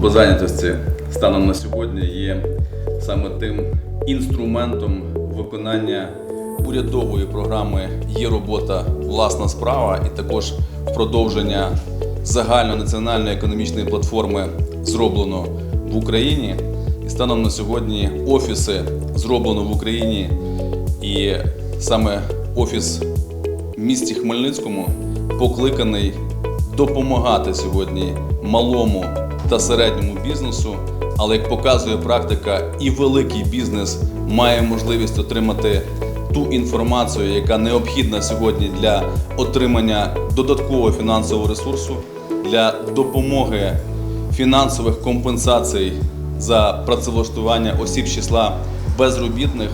Служба зайнятості станом на сьогодні є саме тим інструментом виконання урядової програми Є робота власна справа і також продовження загальнонаціональної економічної платформи зроблено в Україні. І станом на сьогодні офіси зроблено в Україні, і саме офіс в місті Хмельницькому покликаний допомагати сьогодні малому та середньому бізнесу. Але як показує практика, і великий бізнес має можливість отримати ту інформацію, яка необхідна сьогодні для отримання додаткового фінансового ресурсу, для допомоги фінансових компенсацій за працевлаштування осіб числа безробітних,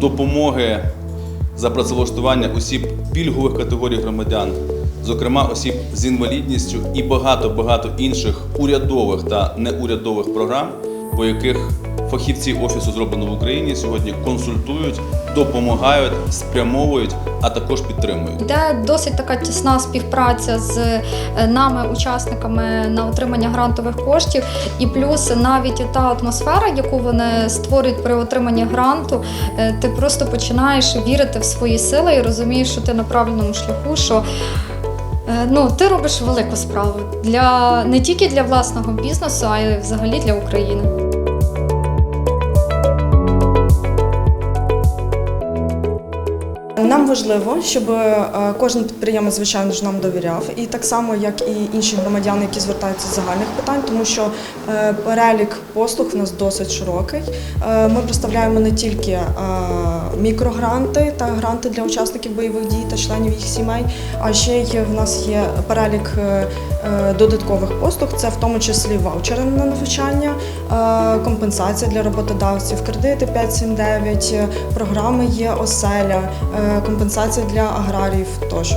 допомоги за працевлаштування осіб пільгових категорій громадян, зокрема осіб з інвалідністю і багато-багато інших урядових та неурядових програм, по яких фахівці офісу зроблено в Україні сьогодні консультують, допомагають, спрямовують, а також підтримують. Йде досить така тісна співпраця з е, нами, учасниками на отримання грантових коштів, і плюс навіть та атмосфера, яку вони створюють при отриманні гранту, е, ти просто починаєш вірити в свої сили і розумієш, що ти на правильному шляху. що Ну, ти робиш велику справу для не тільки для власного бізнесу, а й взагалі для України. Нам важливо, щоб е, кожен підприємець, звичайно ж, нам довіряв, і так само, як і інші громадяни, які звертаються з загальних питань, тому що е, перелік послуг в нас досить широкий. Е, Ми представляємо не тільки мікрогранти та гранти для учасників бойових дій та членів їх сімей, а ще й в нас є перелік додаткових послуг. Це в тому числі ваучери на навчання, компенсація для роботодавців, кредити 579, е, програми є оселя, компенсація для аграріїв тощо.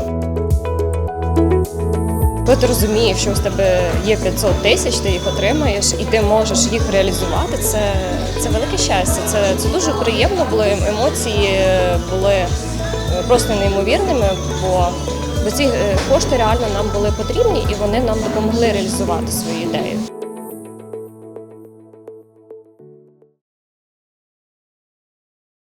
Коли ти розумієш, що у тебе є 500 тисяч, ти їх отримаєш і ти можеш їх реалізувати, це, це велике щастя. Це, це дуже приємно. Були емоції були е, просто неймовірними, бо, ці е, кошти реально нам були потрібні і вони нам допомогли реалізувати свою ідею.